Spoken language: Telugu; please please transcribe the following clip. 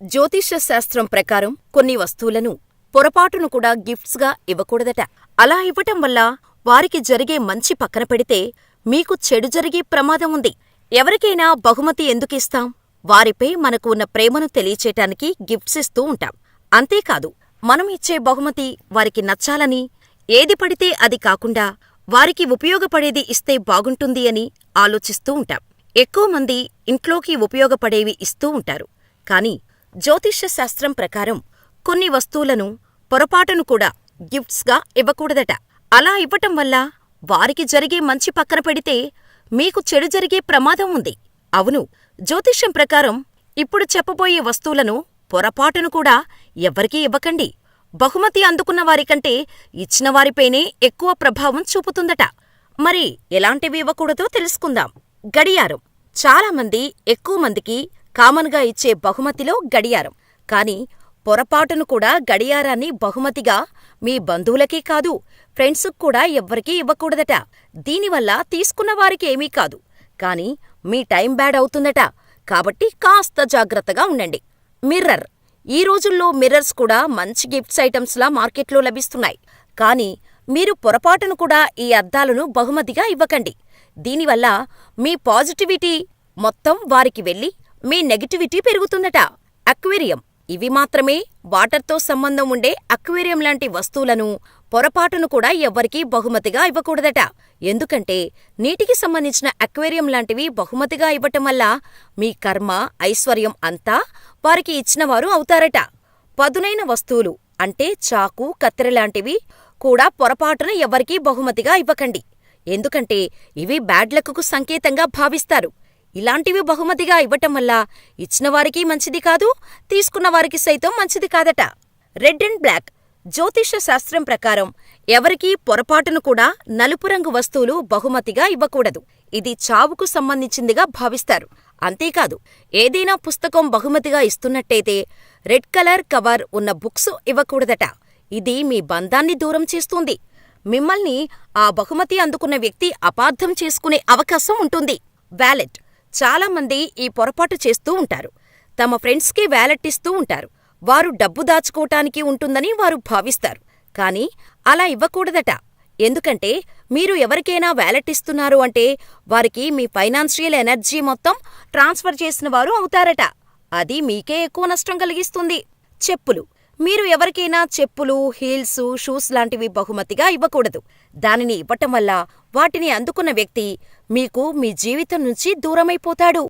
జ్యోతిష్య శాస్త్రం ప్రకారం కొన్ని వస్తువులను పొరపాటును కూడా గిఫ్ట్స్గా ఇవ్వకూడదట. అలా ఇవ్వటం వల్ల వారికి జరిగే మంచి పక్కన పెడితే మీకు చెడు జరిగే ప్రమాదం ఉంది. ఎవరికైనా బహుమతి ఎందుకిస్తాం? వారిపై మనకు ఉన్న ప్రేమను తెలియచేయటానికి గిఫ్ట్స్ ఇస్తూ ఉంటాం. అంతేకాదు మనం ఇచ్చే బహుమతి వారికి నచ్చాలని, ఏది పడితే అది కాకుండా వారికి ఉపయోగపడేది ఇస్తే బాగుంటుంది అని ఆలోచిస్తూ ఉంటాం. ఎక్కువ మంది ఇంట్లోకి ఉపయోగపడేవి ఇస్తూ ఉంటారు. కానీ జ్యోతిష్య శాస్త్రం ప్రకారం కొన్ని వస్తువులను పొరపాటును కూడా గిఫ్ట్స్గా ఇవ్వకూడదట. అలా ఇవ్వటం వల్ల వారికి జరిగే మంచి పక్కన పెడితే మీకు చెడు జరిగే ప్రమాదం ఉంది. అవును, జ్యోతిష్యం ప్రకారం ఇప్పుడు చెప్పబోయే వస్తువులను పొరపాటును కూడా ఎవ్వరికీ ఇవ్వకండి. బహుమతి అందుకున్న వారికంటే ఇచ్చిన వారిపైనే ఎక్కువ ప్రభావం చూపుతుందట. మరి ఎలాంటివి ఇవ్వకూడదో తెలుసుకుందాం. గడియారం చాలామంది ఎక్కువ మందికి కామన్గా ఇచ్చే బహుమతిలో గడియారం. కానీ పొరపాటును కూడా గడియారాన్ని బహుమతిగా మీ బంధువులకే కాదు, ఫ్రెండ్సుకు కూడా ఎవ్వరికీ ఇవ్వకూడదట. దీనివల్ల తీసుకున్న వారికి ఏమీ కాదు, కానీ మీ టైం బ్యాడ్ అవుతుందట. కాబట్టి కాస్త జాగ్రత్తగా ఉండండి. మిర్రర్ ఈ రోజుల్లో మిర్రర్స్ కూడా మంచి గిఫ్ట్స్ ఐటమ్స్లా మార్కెట్లో లభిస్తున్నాయి. కానీ మీరు పొరపాటును కూడా ఈ అద్దాలను బహుమతిగా ఇవ్వకండి. దీనివల్ల మీ పాజిటివిటీ మొత్తం వారికి వెళ్ళి మీ నెగటివిటీ పెరుగుతుందట. అక్వేరియం ఇవి మాత్రమే వాటర్తో సంబంధం ఉండే అక్వేరియం లాంటి వస్తువులను పొరపాటును కూడా ఎవ్వరికీ బహుమతిగా ఇవ్వకూడదట. ఎందుకంటే నీటికి సంబంధించిన అక్వేరియం లాంటివి బహుమతిగా ఇవ్వటం వల్ల మీ కర్మ, ఐశ్వర్యం అంతా వారికి ఇచ్చినవారు అవుతారట. పదునైన వస్తువులు అంటే చాకు, కత్తెర లాంటివి కూడా పొరపాటున ఎవ్వరికీ బహుమతిగా ఇవ్వకండి. ఎందుకంటే ఇవి బ్యాడ్ లక్కుకు సంకేతంగా భావిస్తారు. ఇలాంటివి బహుమతిగా ఇవ్వటం వల్ల ఇచ్చినవారికీ మంచిది కాదు, తీసుకున్నవారికి సైతం మంచిది కాదట. రెడ్ అండ్ బ్లాక్ జ్యోతిష్య శాస్త్రం ప్రకారం ఎవరికీ పొరపాటును కూడా నలుపు రంగు వస్తువులు బహుమతిగా ఇవ్వకూడదు. ఇది చావుకు సంబంధించిందిగా భావిస్తారు. అంతేకాదు ఏదైనా పుస్తకం బహుమతిగా ఇస్తున్నట్టయితే రెడ్ కలర్ కవర్ ఉన్న బుక్స్ ఇవ్వకూడదట. ఇది మీ బంధాన్ని దూరం చేస్తుంది. మిమ్మల్ని ఆ బహుమతి అందుకున్న వ్యక్తి అపార్థం చేసుకునే అవకాశం ఉంటుంది. వ్యాలెట్ చాలామంది ఈ పొరపాటు చేస్తూ ఉంటారు. తమ ఫ్రెండ్స్కి వ్యాలెట్ ఇస్తూ ఉంటారు. వారు డబ్బు దాచుకోటానికి ఉంటుందని వారు భావిస్తారు. కానీ అలా ఇవ్వకూడదట. ఎందుకంటే మీరు ఎవరికైనా వ్యాలెట్ ఇస్తున్నారు అంటే వారికి మీ ఫైనాన్షియల్ ఎనర్జీ మొత్తం ట్రాన్స్ఫర్ చేసినవారు అవుతారట. అది మీకే ఎక్కువ నష్టం కలిగిస్తుంది. చెప్పులు మీరు ఎవరికైనా చెప్పులు, హీల్స్, షూస్ లాంటివి బహుమతిగా ఇవ్వకూడదు. దానిని ఇవ్వటం వల్ల వాటిని అందుకున్న వ్యక్తి మీకు మీ జీవితం నుంచి దూరమైపోతాడు.